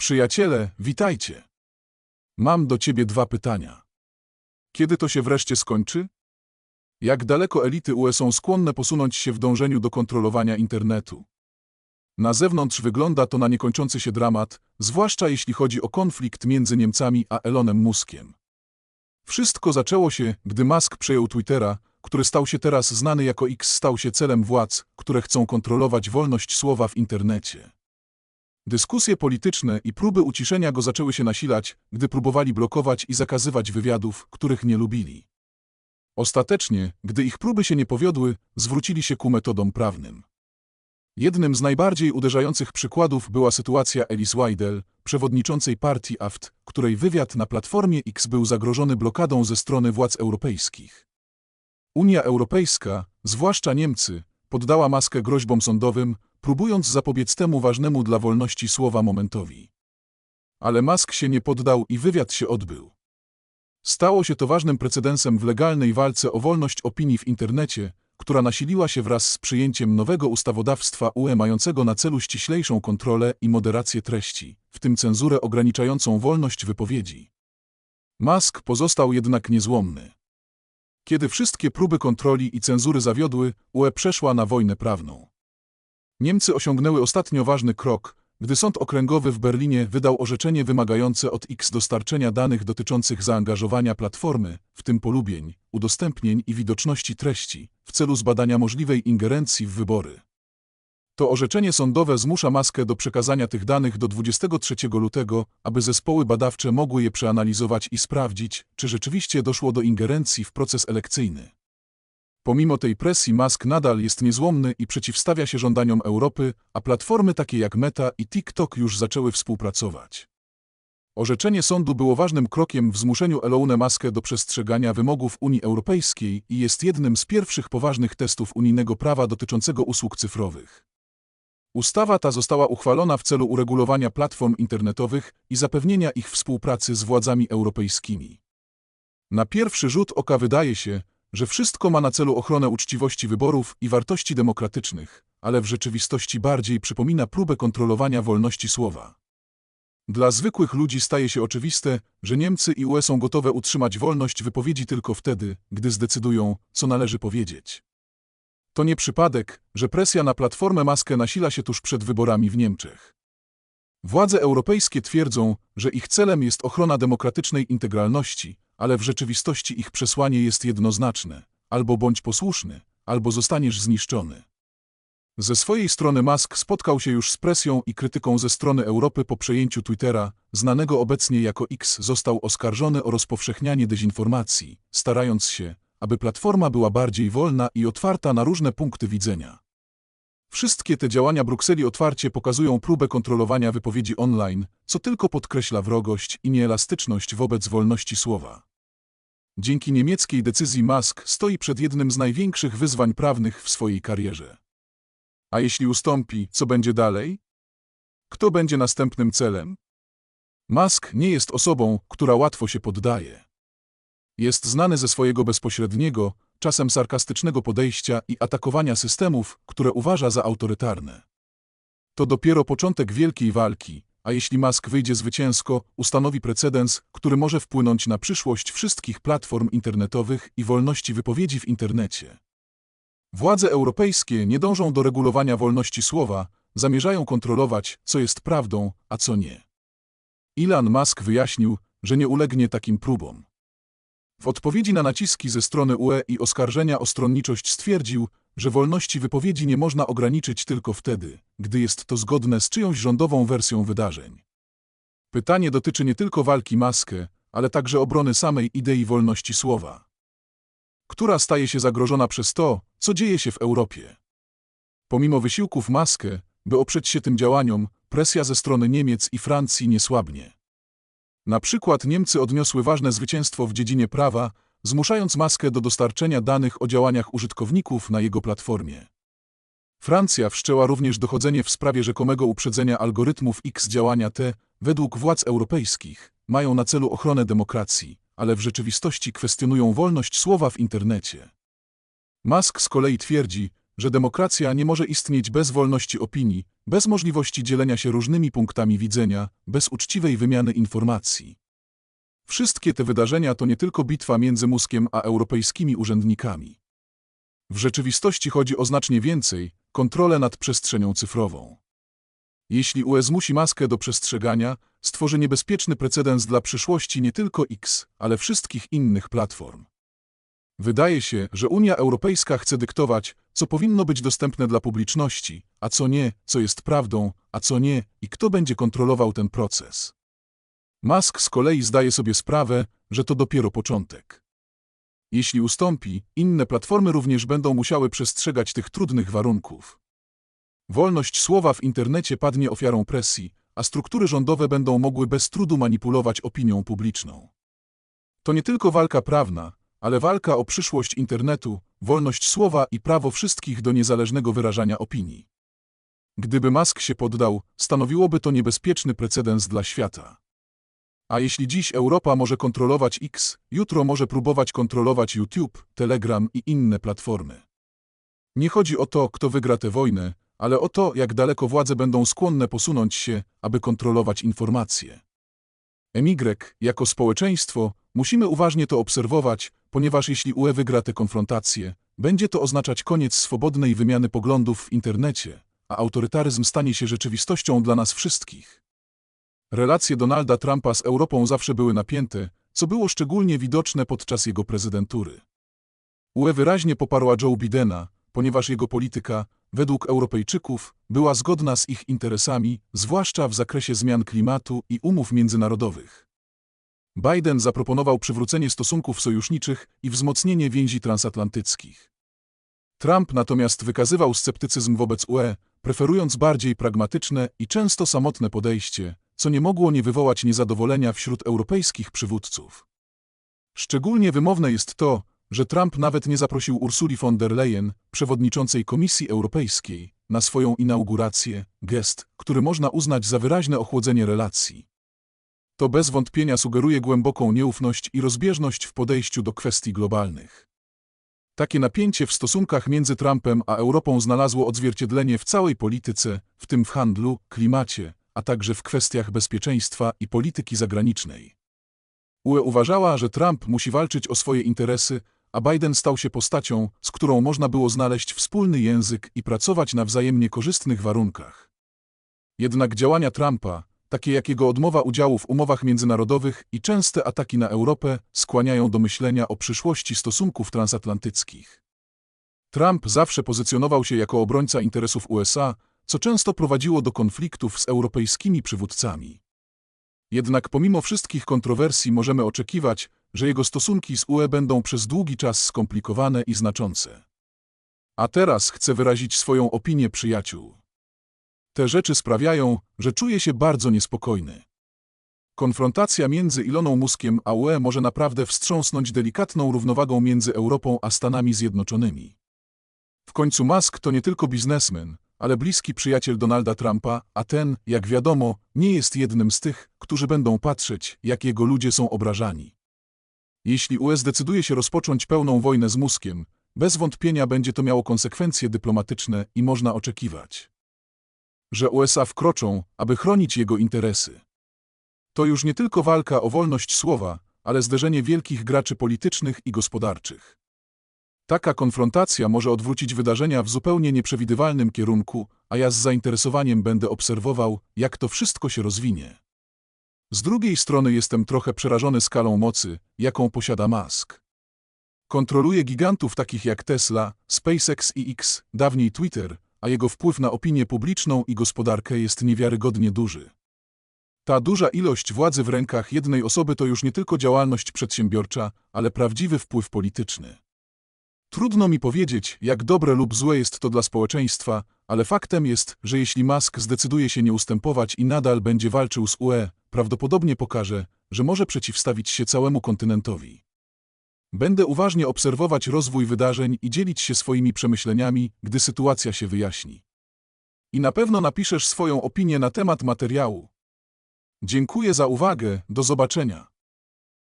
Przyjaciele, witajcie. Mam do ciebie dwa pytania. Kiedy to się wreszcie skończy? Jak daleko elity UE są skłonne posunąć się w dążeniu do kontrolowania internetu? Na zewnątrz wygląda to na niekończący się dramat, zwłaszcza jeśli chodzi o konflikt między Niemcami a Elonem Muskiem. Wszystko zaczęło się, gdy Musk przejął Twittera, który stał się teraz znany jako X, stał się celem władz, które chcą kontrolować wolność słowa w internecie. Dyskusje polityczne i próby uciszenia go zaczęły się nasilać, gdy próbowali blokować i zakazywać wywiadów, których nie lubili. Ostatecznie, gdy ich próby się nie powiodły, zwrócili się ku metodom prawnym. Jednym z najbardziej uderzających przykładów była sytuacja Alice Weidel, przewodniczącej partii AFT, której wywiad na Platformie X był zagrożony blokadą ze strony władz europejskich. Unia Europejska, zwłaszcza Niemcy, poddała maskę groźbom sądowym, próbując zapobiec temu ważnemu dla wolności słowa momentowi. Ale Musk się nie poddał i wywiad się odbył. Stało się to ważnym precedensem w legalnej walce o wolność opinii w internecie, która nasiliła się wraz z przyjęciem nowego ustawodawstwa UE mającego na celu ściślejszą kontrolę i moderację treści, w tym cenzurę ograniczającą wolność wypowiedzi. Musk pozostał jednak niezłomny. Kiedy wszystkie próby kontroli i cenzury zawiodły, UE przeszła na wojnę prawną. Niemcy osiągnęły ostatnio ważny krok, gdy Sąd Okręgowy w Berlinie wydał orzeczenie wymagające od X dostarczenia danych dotyczących zaangażowania platformy, w tym polubień, udostępnień i widoczności treści, w celu zbadania możliwej ingerencji w wybory. To orzeczenie sądowe zmusza Maskę do przekazania tych danych do 23 lutego, aby zespoły badawcze mogły je przeanalizować i sprawdzić, czy rzeczywiście doszło do ingerencji w proces elekcyjny. Pomimo tej presji Musk nadal jest niezłomny i przeciwstawia się żądaniom Europy, a platformy takie jak Meta i TikTok już zaczęły współpracować. Orzeczenie sądu było ważnym krokiem w zmuszeniu Elona Muskę do przestrzegania wymogów Unii Europejskiej i jest jednym z pierwszych poważnych testów unijnego prawa dotyczącego usług cyfrowych. Ustawa ta została uchwalona w celu uregulowania platform internetowych i zapewnienia ich współpracy z władzami europejskimi. Na pierwszy rzut oka wydaje się, że wszystko ma na celu ochronę uczciwości wyborów i wartości demokratycznych, ale w rzeczywistości bardziej przypomina próbę kontrolowania wolności słowa. Dla zwykłych ludzi staje się oczywiste, że Niemcy i UE są gotowe utrzymać wolność wypowiedzi tylko wtedy, gdy zdecydują, co należy powiedzieć. To nie przypadek, że presja na platformę Maskę nasila się tuż przed wyborami w Niemczech. Władze europejskie twierdzą, że ich celem jest ochrona demokratycznej integralności, ale w rzeczywistości ich przesłanie jest jednoznaczne. Albo bądź posłuszny, albo zostaniesz zniszczony. Ze swojej strony Musk spotkał się już z presją i krytyką ze strony Europy po przejęciu Twittera, znanego obecnie jako X został oskarżony o rozpowszechnianie dezinformacji, starając się, aby platforma była bardziej wolna i otwarta na różne punkty widzenia. Wszystkie te działania Brukseli otwarcie pokazują próbę kontrolowania wypowiedzi online, co tylko podkreśla wrogość i nieelastyczność wobec wolności słowa. Dzięki niemieckiej decyzji Musk stoi przed jednym z największych wyzwań prawnych w swojej karierze. A jeśli ustąpi, co będzie dalej? Kto będzie następnym celem? Musk nie jest osobą, która łatwo się poddaje. Jest znany ze swojego bezpośredniego, czasem sarkastycznego podejścia i atakowania systemów, które uważa za autorytarne. To dopiero początek wielkiej walki, a jeśli Musk wyjdzie zwycięsko, ustanowi precedens, który może wpłynąć na przyszłość wszystkich platform internetowych i wolności wypowiedzi w internecie. Władze europejskie nie dążą do regulowania wolności słowa, zamierzają kontrolować, co jest prawdą, a co nie. Elon Musk wyjaśnił, że nie ulegnie takim próbom. W odpowiedzi na naciski ze strony UE i oskarżenia o stronniczość stwierdził, że wolności wypowiedzi nie można ograniczyć tylko wtedy, gdy jest to zgodne z czyjąś rządową wersją wydarzeń. Pytanie dotyczy nie tylko walki maskę, ale także obrony samej idei wolności słowa, która staje się zagrożona przez to, co dzieje się w Europie. Pomimo wysiłków maskę, by oprzeć się tym działaniom, presja ze strony Niemiec i Francji nie słabnie. Na przykład Niemcy odniosły ważne zwycięstwo w dziedzinie prawa, zmuszając maskę do dostarczenia danych o działaniach użytkowników na jego platformie. Francja wszczęła również dochodzenie w sprawie rzekomego uprzedzenia algorytmów X działania te, według władz europejskich, mają na celu ochronę demokracji, ale w rzeczywistości kwestionują wolność słowa w internecie. Musk z kolei twierdzi, że demokracja nie może istnieć bez wolności opinii, bez możliwości dzielenia się różnymi punktami widzenia, bez uczciwej wymiany informacji. Wszystkie te wydarzenia to nie tylko bitwa między Muskiem a europejskimi urzędnikami. W rzeczywistości chodzi o znacznie więcej kontrolę nad przestrzenią cyfrową. Jeśli UE zmusi maskę do przestrzegania, stworzy niebezpieczny precedens dla przyszłości nie tylko X, ale wszystkich innych platform. Wydaje się, że Unia Europejska chce dyktować, co powinno być dostępne dla publiczności, a co nie, co jest prawdą, a co nie i kto będzie kontrolował ten proces. Musk z kolei zdaje sobie sprawę, że to dopiero początek. Jeśli ustąpi, inne platformy również będą musiały przestrzegać tych trudnych warunków. Wolność słowa w internecie padnie ofiarą presji, a struktury rządowe będą mogły bez trudu manipulować opinią publiczną. To nie tylko walka prawna, ale walka o przyszłość internetu, wolność słowa i prawo wszystkich do niezależnego wyrażania opinii. Gdyby Musk się poddał, stanowiłoby to niebezpieczny precedens dla świata. A jeśli dziś Europa może kontrolować X, jutro może próbować kontrolować YouTube, Telegram i inne platformy. Nie chodzi o to, kto wygra tę wojnę, ale o to, jak daleko władze będą skłonne posunąć się, aby kontrolować informacje. MY, jako społeczeństwo, musimy uważnie to obserwować, ponieważ jeśli UE wygra tę konfrontację, będzie to oznaczać koniec swobodnej wymiany poglądów w internecie, a autorytaryzm stanie się rzeczywistością dla nas wszystkich. Relacje Donalda Trumpa z Europą zawsze były napięte, co było szczególnie widoczne podczas jego prezydentury. UE wyraźnie poparła Joe Bidena, ponieważ jego polityka, według Europejczyków, była zgodna z ich interesami, zwłaszcza w zakresie zmian klimatu i umów międzynarodowych. Biden zaproponował przywrócenie stosunków sojuszniczych i wzmocnienie więzi transatlantyckich. Trump natomiast wykazywał sceptycyzm wobec UE, preferując bardziej pragmatyczne i często samotne podejście, co nie mogło nie wywołać niezadowolenia wśród europejskich przywódców. Szczególnie wymowne jest to, że Trump nawet nie zaprosił Ursuli von der Leyen, przewodniczącej Komisji Europejskiej, na swoją inaugurację, gest, który można uznać za wyraźne ochłodzenie relacji. To bez wątpienia sugeruje głęboką nieufność i rozbieżność w podejściu do kwestii globalnych. Takie napięcie w stosunkach między Trumpem a Europą znalazło odzwierciedlenie w całej polityce, w tym w handlu, klimacie, a także w kwestiach bezpieczeństwa i polityki zagranicznej. UE uważała, że Trump musi walczyć o swoje interesy, a Biden stał się postacią, z którą można było znaleźć wspólny język i pracować na wzajemnie korzystnych warunkach. Jednak działania Trumpa, takie jak jego odmowa udziału w umowach międzynarodowych i częste ataki na Europę, skłaniają do myślenia o przyszłości stosunków transatlantyckich. Trump zawsze pozycjonował się jako obrońca interesów USA, co często prowadziło do konfliktów z europejskimi przywódcami. Jednak pomimo wszystkich kontrowersji możemy oczekiwać, że jego stosunki z UE będą przez długi czas skomplikowane i znaczące. A teraz chcę wyrazić swoją opinię przyjaciół. Te rzeczy sprawiają, że czuję się bardzo niespokojny. Konfrontacja między Iloną Muskiem a UE może naprawdę wstrząsnąć delikatną równowagą między Europą a Stanami Zjednoczonymi. W końcu Musk to nie tylko biznesmen, ale bliski przyjaciel Donalda Trumpa, a ten, jak wiadomo, nie jest jednym z tych, którzy będą patrzeć, jak jego ludzie są obrażani. Jeśli UE zdecyduje się rozpocząć pełną wojnę z Muskiem, bez wątpienia będzie to miało konsekwencje dyplomatyczne i można oczekiwać, że USA wkroczą, aby chronić jego interesy. To już nie tylko walka o wolność słowa, ale zderzenie wielkich graczy politycznych i gospodarczych. Taka konfrontacja może odwrócić wydarzenia w zupełnie nieprzewidywalnym kierunku, a ja z zainteresowaniem będę obserwował, jak to wszystko się rozwinie. Z drugiej strony jestem trochę przerażony skalą mocy, jaką posiada Musk. Kontroluje gigantów takich jak Tesla, SpaceX i X, dawniej Twitter, a jego wpływ na opinię publiczną i gospodarkę jest niewiarygodnie duży. Ta duża ilość władzy w rękach jednej osoby to już nie tylko działalność przedsiębiorcza, ale prawdziwy wpływ polityczny. Trudno mi powiedzieć, jak dobre lub złe jest to dla społeczeństwa, ale faktem jest, że jeśli Musk zdecyduje się nie ustępować i nadal będzie walczył z UE, prawdopodobnie pokaże, że może przeciwstawić się całemu kontynentowi. Będę uważnie obserwować rozwój wydarzeń i dzielić się swoimi przemyśleniami, gdy sytuacja się wyjaśni. I na pewno napiszesz swoją opinię na temat materiału. Dziękuję za uwagę, do zobaczenia.